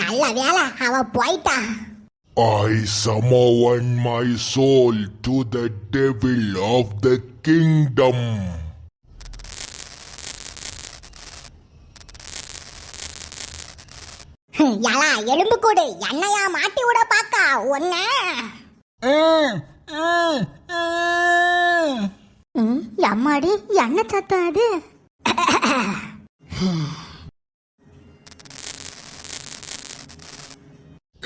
நல்ல வேலை அவ போயிட்டா. I summon my soul to the devil of the kingdom. ஏலா எலும்பு கூடு என்னையா மாட்டி விட பாக்கா ஒன்ன அம்மாடி என்ன சத்தம் அது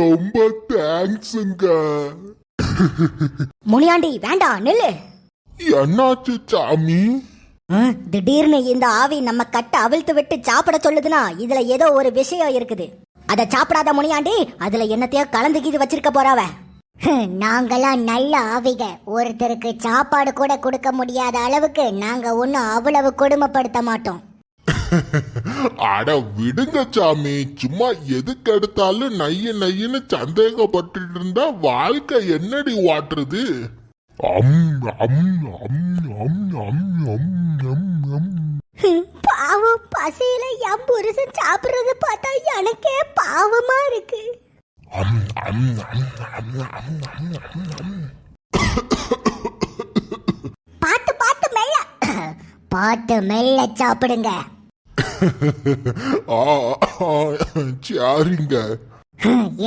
ரொம்ப தேங்க்ஸுங்க. முனியாண்டி வேண்டாம் நில்லு. என்னாச்சு சாமி? திடீர்னு இந்த ஆவி நம்ம கட்ட அவிழ்த்து விட்டு சாப்பிட சொல்லுதுன்னா இதுல ஏதோ ஒரு விஷயம் இருக்குது. அத சாப்பிடாத முனியாண்டி அதுல என்னத்தையோ கலந்து கீது வச்சிருக்க போறாவ நாங்கெல்லாம் நல்ல ஆவிக. ஒருத்தருக்கு சாப்பாடு கூட கொடுக்க முடியாத அளவுக்கு நாங்க ஒன்னும் அவ்வளவு கொடுமைப்படுத்த மாட்டோம். அட விடுங்க சாமி சும்மா எதுக்கு எடுத்தாலும் நைய நையன்னு சந்தேகப்பட்டுட்டு இருந்தா வாழ்க்கை என்னடி வாட்டுறது அம் அம் அம் அம் அம் அம் அம் அம் பாவம் பசியில என் புருஷன் சாப்பிடுறத பார்த்தா எனக்கே பாவமா இருக்கு அம் அம் அம் அம் அம் அம் அம் அம் பார்த்து பார்த்து மெல்ல பார்த்து மெல்ல சாப்பிடுங்க சரிங்க.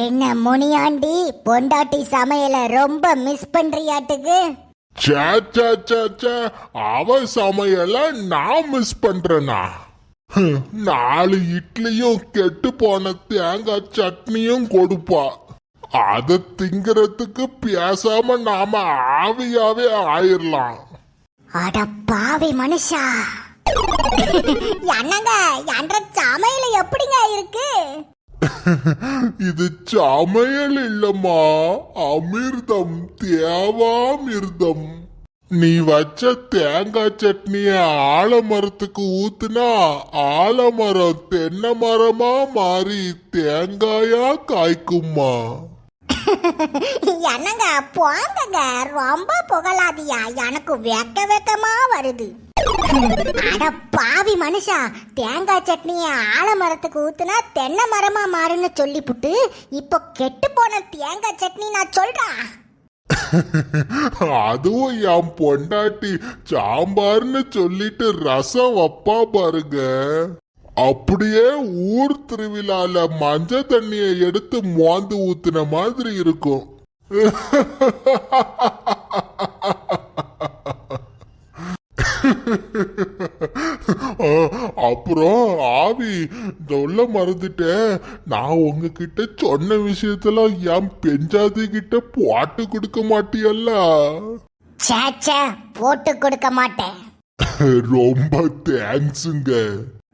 என்ன முனியாண்டி பொண்டாட்டி சமையல ரொம்ப மிஸ் பண்றியாட்டுக்கு? சே சே சே சே அவ சமையல நான் மிஸ் பண்றேனா? நாலு இட்லியும் கெட்டு போன தேங்காய் சட்னியும் கொடுப்பா. அத திங்கிறதுக்கு பேசாம நாம ஆவியாவே ஆயிரலாம். அட பாவி மனுஷா! என்னங்க என்ற சமையல எப்படிங்க இருக்கு? இது சமையல் இல்லம்மா. அமிர்தம் தேவாமிர்தம் நீ வச்ச தேங்காய் சட்னிய ஆலமரத்துக்கு ஊத்துனா ஆலமரம் தென்னை மரமா மாறி தேங்காயா காய்க்குமா என்னங்க போங்கங்க. ரொம்ப புகழாதியா. எனக்கு வெக்க வெக்கமா வருது. அட பாவி மனுஷா தேங்காய் சட்னிய ஆலமரத்துக்கு ஊத்துனா தென்னை மரமா மாறுன்னு சொல்லிப்புட்டு இப்போ கெட்டு போன தேங்காய் சட்னி நான் சொல்றேன் அதுவும் என் பொண்டாட்டி சாம்பார்னு சொல்லிட்டு ரசம் வப்பா பாருங்க. அப்படியே ஊர் திருவிழால மஞ்ச தண்ணியை எடுத்து மோந்து ஊத்துன மாதிரி இருக்கும். அப்புறம் ஆவி சொல்ல மறந்துட்டேன் நான் உங்ககிட்ட சொன்ன விஷயத்தெல்லாம் என் பெஞ்சாதி கிட்ட போட்டு கொடுக்க மாட்டியல்ல? போட்டு கொடுக்க மாட்டேன். ரொம்ப தேங்க்ஸுங்க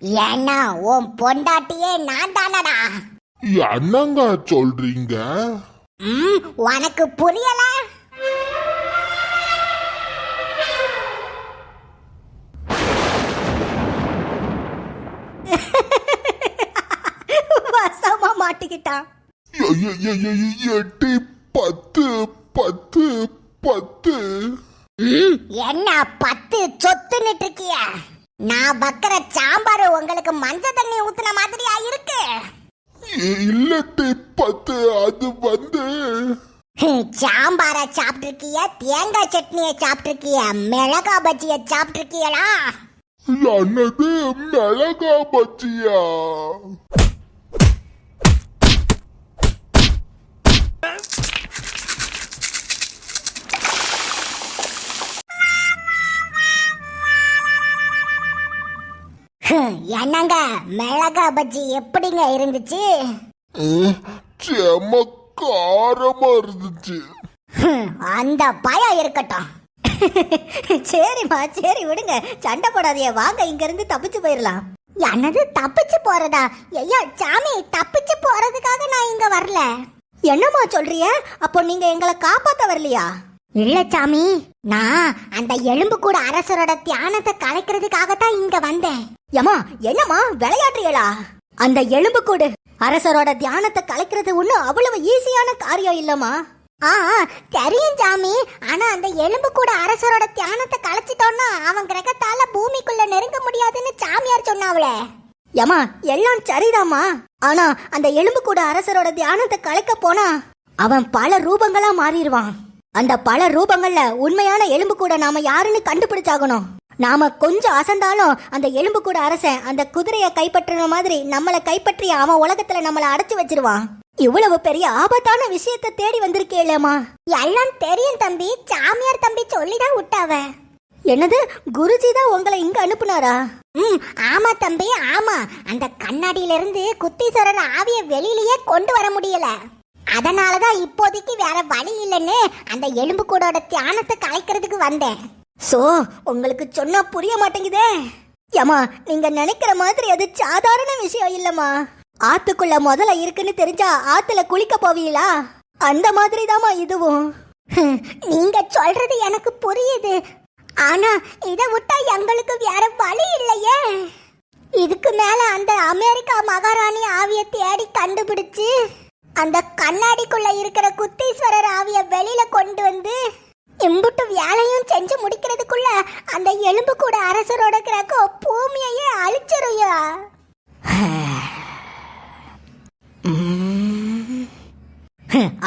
ஏன்னா உன் பொண்டாட்டியே நான் தானடா என்னங்க சொல்றீங்க? ம் உனக்கு புரியல? வசமா மாட்டிக்கிட்டான். எட்டு பத்து பத்து பத்து. என்ன பத்து சொத்துன்னுட்டு இருக்கிய? நான் வைக்கிற சாம்பார் உங்களுக்கு மஞ்ச தண்ணி ஊத்துன மாதிரியா இருக்கு? இ- இல்லட்டி பத்து அது வந்து. சாம்பார சாப்பிட்டிருக்கிய? தேங்காய் சட்னிய சாப்பிட்டிருக்கிய? மிளகா பஜ்ஜிய சாப்பிட்டிருக்கியலா என்னது? மிளகா பஜ்ஜியா? என்னங்க மிளகா பஜ்ஜி எப்படிங்க இருந்துச்சு? செம காரமா இருந்துச்சு. அந்த பயம் இருக்கட்டும். சரிம்மா சரி விடுங்க. சண்டை போடாதீங்க. வாங்க இங்க இருந்து தப்பிச்சு போயிடலாம் என்னது தப்பிச்சு போறதா? ஐயா சாமி தப்பிச்சு போறதுக்காக நான் இங்க வரல. என்னம்மா சொல்றிய அப்போ நீங்க எங்களை காப்பாத்த வரலையா? இல்ல சாமி. நான் அந்த எலும்பு கூட அரசரோட தியானத்தை கலைக்கிறதுக்காக தான் இங்க வந்தேன். ஏமா என்னம்மா விளையாடுறீங்களா? அந்த எலும்பு கூடு அரசரோட தியானத்தை கலைக்கிறது ஒன்றும் அவ்வளவு ஈஸியான காரியம் இல்லம்மா. ஆ தெரியும் சாமி. ஆனா அந்த எலும்பு கூட அரசரோட தியானத்தை கலைச்சிட்டோம்னா அவன் கிரகத்தால பூமிக்குள்ள நெருங்க முடியாதுன்னு சாமியார் சொன்னாவளே. ஏமா எல்லாம் சரிதாம்மா. ஆனா அந்த எலும்பு கூட அரசரோட தியானத்தை கலைக்க போனா அவன் பல ரூபங்களா மாறிடுவான். அந்த பல ரூபங்கள்ல உண்மையான எலும்பு கூட நாம யாருன்னு கண்டுபிடிச்சாகணும். நாம கொஞ்சம் அசந்தாலும் அந்த எலும்பு கூட அரசன் அந்த குதிரைய கைப்பற்றின மாதிரி நம்மள கைப்பற்றி அவன் உலகத்துல நம்மள அடைச்சு வச்சிருவான். இவ்வளவு பெரிய ஆபத்தான விஷயத்தை தேடி வந்திருக்கேலம்மா எல்லாம் தெரியும் தம்பி. சாமியார் தம்பி சொல்லிதான் விட்டாவ. என்னது? குருஜி தான் உங்களை இங்க அனுப்புனாரா? ம் ஆமா தம்பி ஆமா. அந்த கண்ணாடியில இருந்து குத்தீஸ்வரர் ஆவிய வெளியிலயே கொண்டு வர முடியல. அதனாலதான் இப்போதைக்கு வேற வழி இல்லைன்னு அந்த எலும்பு கூடோட தியானத்தை கலைக்கிறதுக்கு வந்தேன். சோ உங்களுக்கு சொன்னா புரிய மாட்டேங்குதே. ஏமா நீங்க நினைக்கிற மாதிரி அது சாதாரண விஷயம் இல்லம்மா. ஆத்துக்குள்ள முதல்ல இருக்குன்னு தெரிஞ்சா ஆத்துல குளிக்க போவீங்களா? அந்த மாதிரி தாமா இதுவும் நீங்க சொல்றது எனக்கு புரியுது. ஆனா இதை விட்டா எங்களுக்கு வேற வழி இல்லையே. இதுக்கு மேல அந்த அமெரிக்கா மகாராணி ஆவிய தேடி கண்டுபிடிச்சு அந்த கண்ணாடிக்குள்ள இருக்கிற குத்தீஸ்வரர் ஆவிய வெளியில கொண்டு வந்து இம்புட்டு வேலையும் செஞ்சு முடிக்கிறதுக்குள்ள அந்த எலும்பு கூட அரசரோட கிரகம் பூமியையே அழிச்சிருயா.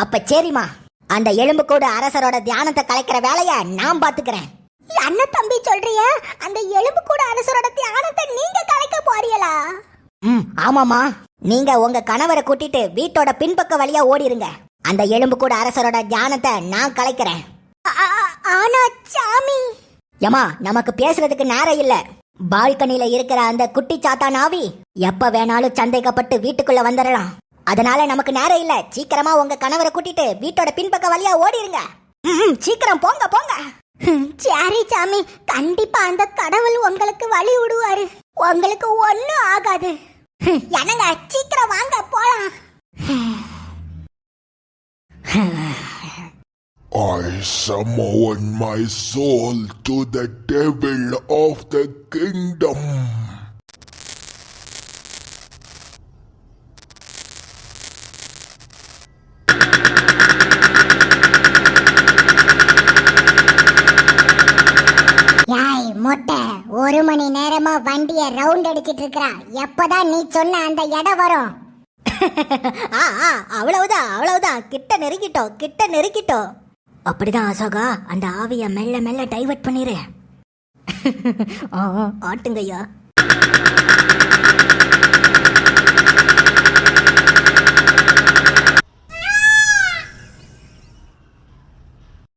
அப்ப சரிம்மா. அந்த எலும்பு கூட அரசரோட தியானத்தை கலைக்கிற வேலைய நான் பாத்துக்கிறேன் என்ன தம்பி சொல்றிய? அந்த எலும்பு கூட அரசரோட தியானத்தை நீங்க கலைக்க போறீங்களா? ம் ஆமாமா நீங்க உங்க கணவரை கூட்டிட்டு வீட்டோட பின்பக்க வழியா ஓடிருங்க. அந்த எலும்பு கூட அரசரோட தியானத்தை நான் கலைக்கிறேன். ஆனா சாமி. ஏமா நமக்கு பேசுறதுக்கு நேரம் இல்ல. பால்கனில இருக்கிற அந்த குட்டி சாத்தா நாவி எப்ப வேணாலும் சந்தேகப்பட்டு வீட்டுக்குள்ள வந்துடலாம். அதனால நமக்கு நேரம் இல்ல. சீக்கிரமா உங்க கணவரை கூட்டிட்டு வீட்டோட பின்பக்க வழியா ஓடிருங்க. சீக்கிரம் போங்க போங்க. சரி சாமி. கண்டிப்பா அந்த கடவுள் உங்களுக்கு வழி விடுவாரு. உங்களுக்கு ஒண்ணும் ஆகாது. என்னங்க சீக்கிரம் வாங்க போலாம் I summon my soul to the devil of the kingdom. யாய் மொட்டை ஒரு நேரமா வண்டிய ரவுண்ட் அடிச்சிட்டு இருக்கறா எப்பதான் நீ சொன்ன அந்த இடம் வரும்? ஆ ஆ அவ்வளவுதான் அவ்வளவுதான். கிட்ட நெருங்கிட்டோம் கிட்ட நெருங்கிட்டோம் அப்படிதான் அசோகா அந்த ஆவிய மெல்ல மெல்ல டைவர்ட் பண்ணிரு. ஆட்டுங்கய்யா.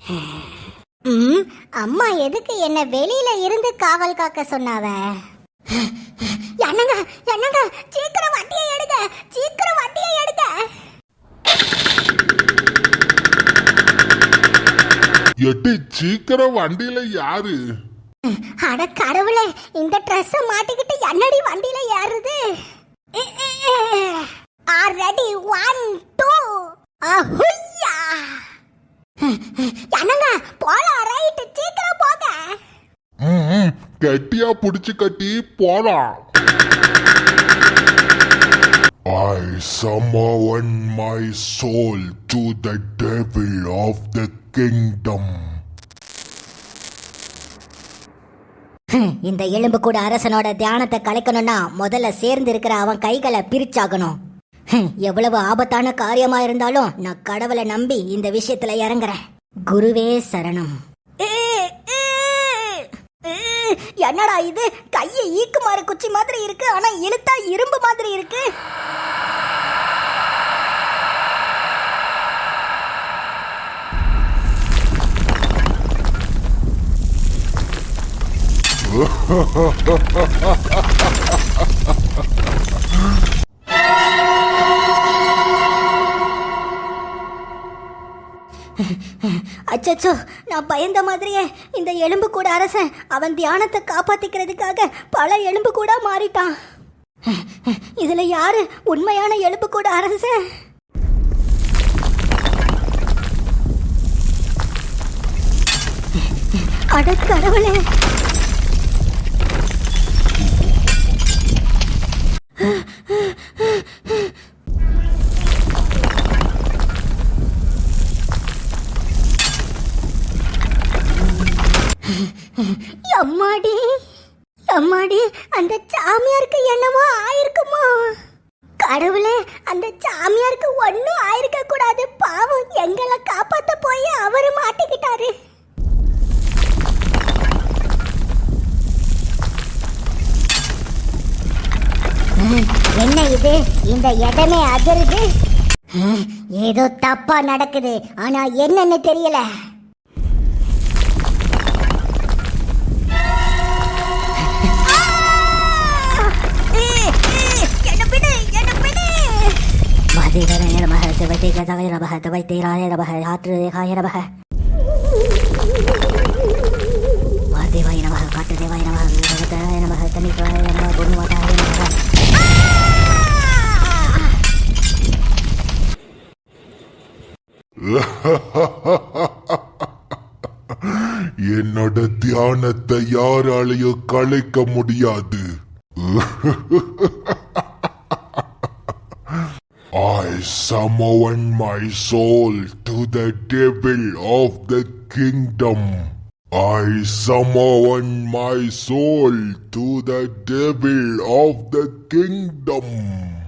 ம், அம்மா எதுக்கு என்ன வெளியில இருந்து காவல் காக்க சொன்னாவ? என்னங்க என்னங்க? சீக்கிரம் வண்டியை எடுங்க சீக்கிரம் வண்டியை எடுங்க. எட்டி சீக்கிரம் வண்டியில யாரு அட கடவுளே இந்த ட்ரெஸ் மாட்டிக்கிட்டு என்னடி வண்டியில ஏறுது ரெடி ஒன் டூ என்னங்க? போலாம் ரைட் சீக்கிரம் போங்க. கெட்டியா புடிச்சு கட்டி போலாம் I summon my soul to the devil of the kingdom. இந்த எலும்பு கூட அரசனோட தியானத்தை கலைக்கணும்னா முதல்ல சேர்ந்து இருக்கிற அவன் கைகளை பிரிச்சாகணும். எவ்வளவு ஆபத்தான காரியமா இருந்தாலும் நான் கடவுளை நம்பி இந்த விஷயத்துல இறங்குறேன். குருவே சரணம். என்னடா இது? கையை ஈக்குமாறு குச்சி மாதிரி இருக்கு ஆனா இழுத்தா இரும்பு மாதிரி இருக்கு. ha ha ha ha ha அச்சச்சோ நான் பயந்த மாதிரியே இந்த எலும்பு கூட அரசன் அவன் தியானத்தை காப்பாத்திக்கிறதுக்காக பல எலும்பு கூட மாறிட்டான். இதுல யாரு உண்மையான எலும்பு கூட அரசன்? அட கடவுளே. அந்த சாமியாருக்கு என்னமோ ஆயிருக்குமோ? கடவுளே அந்த சாமியாருக்கு ஒன்றும் ஆயிருக்க கூடாது. பாவம் எங்களை காப்பாத்த போய் அவரு மாட்டிக்கிட்டாரு. என்ன இது? இந்த இடமே அதிருது? ஏதோ தப்பா நடக்குது. ஆனா என்னன்னு தெரியல. மதிகரே நமக சிவதே கதவை நமக தவை தேராய நமக ஆற்று தேகாய நமக மதிவாய நமக காட்டு தேவாய நமக தேவாய நமக தனிக்காய நமக புண்ணியவாதாய நமக என்னோட தியானத்தை யாராலையும் கலைக்க முடியாது. I summon my soul to the devil of the kingdom. I summon my soul to the devil of the kingdom.